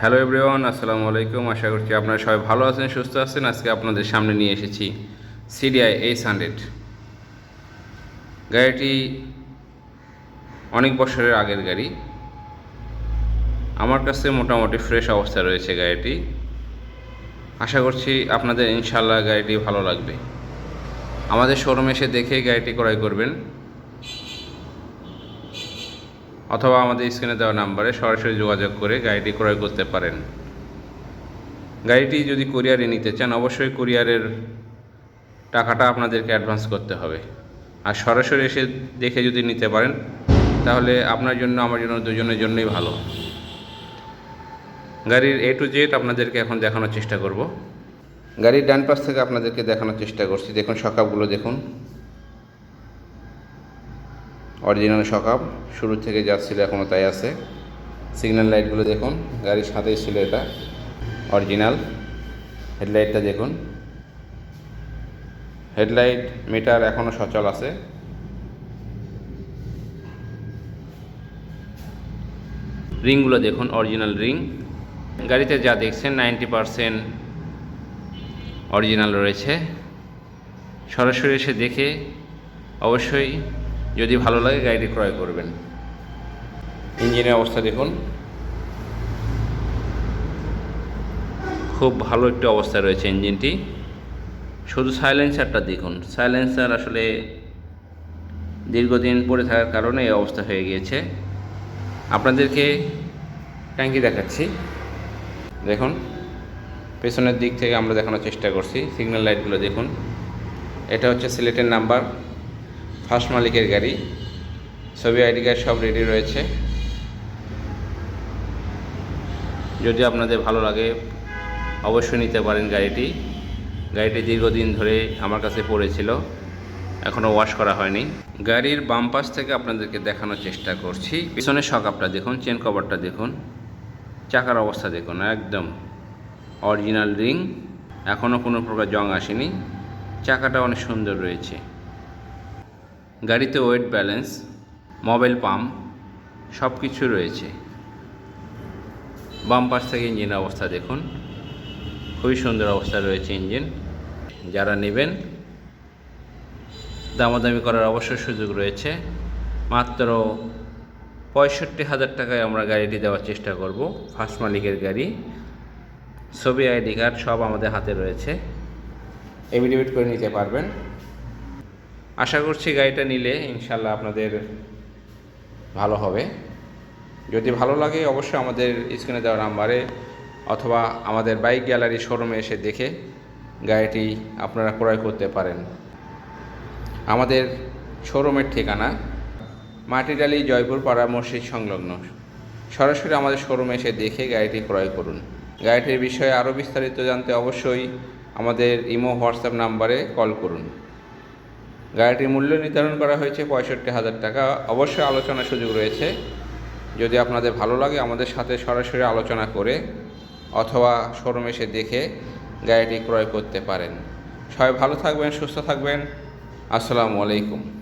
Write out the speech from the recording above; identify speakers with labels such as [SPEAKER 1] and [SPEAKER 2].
[SPEAKER 1] Hello everyone আসসালামু আলাইকুম। আশা করছি আপনারা সবাই ভালো আছেন, সুস্থ আছেন। আজকে আপনাদের সামনে নিয়ে এসেছি সিডিআই এইচ হান্ড্রেড গাড়িটি অনেক বছরের আগের গাড়ি। আমার কাছে মোটামুটি ফ্রেশ অবস্থা রয়েছে গাড়িটি। আশা করছি আপনাদের ইনশাল্লাহ গাড়িটি ভালো লাগবে। আমাদের শোরুমে এসে দেখে গাড়িটি ক্রয় করবেন। অথবা আমাদের স্ক্রিনে দেওয়া নাম্বারে সরাসরি যোগাযোগ করে গাড়িটি ক্রয় করতে পারেন। গাড়িটি যদি কুরিয়ারে নিতে চান, অবশ্যই কুরিয়ারের টাকাটা আপনাদেরকে অ্যাডভান্স করতে হবে। আর সরাসরি এসে দেখে যদি নিতে পারেন, তাহলে আপনার জন্য, আমার জন্য, দুজনের জন্যই ভালো। গাড়ির এ টু জেড আপনাদেরকে এখন দেখানোর চেষ্টা করব। গাড়ির ডান পাশ থেকে আপনাদেরকে দেখানোর চেষ্টা করছি। দেখুন, সকাপগুলো দেখুন। অরিজিনাল সকাপ। শুরু থেকে যা ছিল এখনও তাই আছে। সিগন্যাল লাইটগুলো দেখুন, গাড়ির সাথেই ছিল এটা। অরিজিনাল হেডলাইটটা দেখুন। হেডলাইট মিটার এখনও সচল আছে। রিংগুলো দেখুন অরিজিনাল রিং গাড়িতে যা দেখছেন নাইনটি পারসেন্ট অরিজিনাল রয়েছে। সরাসরি এসে দেখে অবশ্যই যদি ভালো লাগে গাড়িটি ক্রয় করবেন। ইঞ্জিনের অবস্থা দেখুন। খুব ভালো একটি অবস্থায় রয়েছে ইঞ্জিনটি। শুধু সাইলেন্সারটা দেখুন। সাইলেন্সার আসলে দীর্ঘদিন পড়ে থাকার কারণে এই অবস্থা হয়ে গিয়েছে। আপনাদেরকে ট্যাঙ্কি দেখাচ্ছি। দেখুন পেছনের দিক থেকে আমরা দেখানোর চেষ্টা করছি। সিগন্যাল লাইটগুলো দেখুন। এটা হচ্ছে সিলেটের নাম্বার। ফার্স্ট মালিকের গাড়ি, ছবি আইডি কার্ড সব রেডি রয়েছে। যদি আপনাদের ভালো লাগে, অবশ্যই নিতে পারেন গাড়িটি। গাড়িটি দীর্ঘদিন ধরে আমার কাছে পড়েছিল এখনও ওয়াশ করা হয়নি। গাড়ির বাম পাশ থেকে আপনাদেরকে দেখানোর চেষ্টা করছি। পিছনের সকাপটা দেখুন চেন কভারটা দেখুন। চাকার অবস্থা দেখুন, একদম অরিজিনাল রিং এখনও কোনো প্রকার জং আসেনি। চাকাটা অনেক সুন্দর রয়েছে। গাড়িতে ওয়েট ব্যালেন্স, মোবাইল পাম্প সব কিছু রয়েছে। বাম পাশ থেকে ইঞ্জিনের অবস্থা দেখুন। খুবই সুন্দর অবস্থা রয়েছে ইঞ্জিন। যারা নেবেন, দামাদামি করার অবশ্যই সুযোগ রয়েছে। মাত্র পঁয়ষট্টি হাজার টাকায় আমরা গাড়িটি দেওয়ার চেষ্টা করব ফার্স্ট মালিকের গাড়ি। ছবি, আইডি কার্ড সব আমাদের হাতে রয়েছে। এভিডেভিট করে নিতে পারবেন। আশা করছি গাড়িটা নিলে ইনশাল্লাহ আপনাদের ভালো হবে। যদি ভালো লাগে অবশ্যই আমাদের স্ক্রিনে দেওয়া নাম্বারে অথবা আমাদের বাইক গ্যালারি শোরুমে এসে দেখে গাড়িটি আপনারা ক্রয় করতে পারেন। আমাদের শোরুমের ঠিকানা মাটিডালি জয়পুর পাড়া মসজিদ সংলগ্ন। সরাসরি আমাদের শোরুমে এসে দেখে গাড়িটি ক্রয় করুন। গাড়িটির বিষয়ে আরও বিস্তারিত জানতে অবশ্যই আমাদের ইমো, হোয়াটসঅ্যাপ নাম্বারে কল করুন। গাড়িটির মূল্য নির্ধারণ করা হয়েছে পঁয়ষট্টি হাজার টাকা। অবশ্যই আলোচনার সুযোগ রয়েছে। যদি আপনাদের ভালো লাগে আমাদের সাথে সরাসরি আলোচনা করে অথবা শোরুম এসে দেখে গাড়িটি ক্রয় করতে পারেন। সবাই ভালো থাকবেন, সুস্থ থাকবেন। আসসালামু আলাইকুম।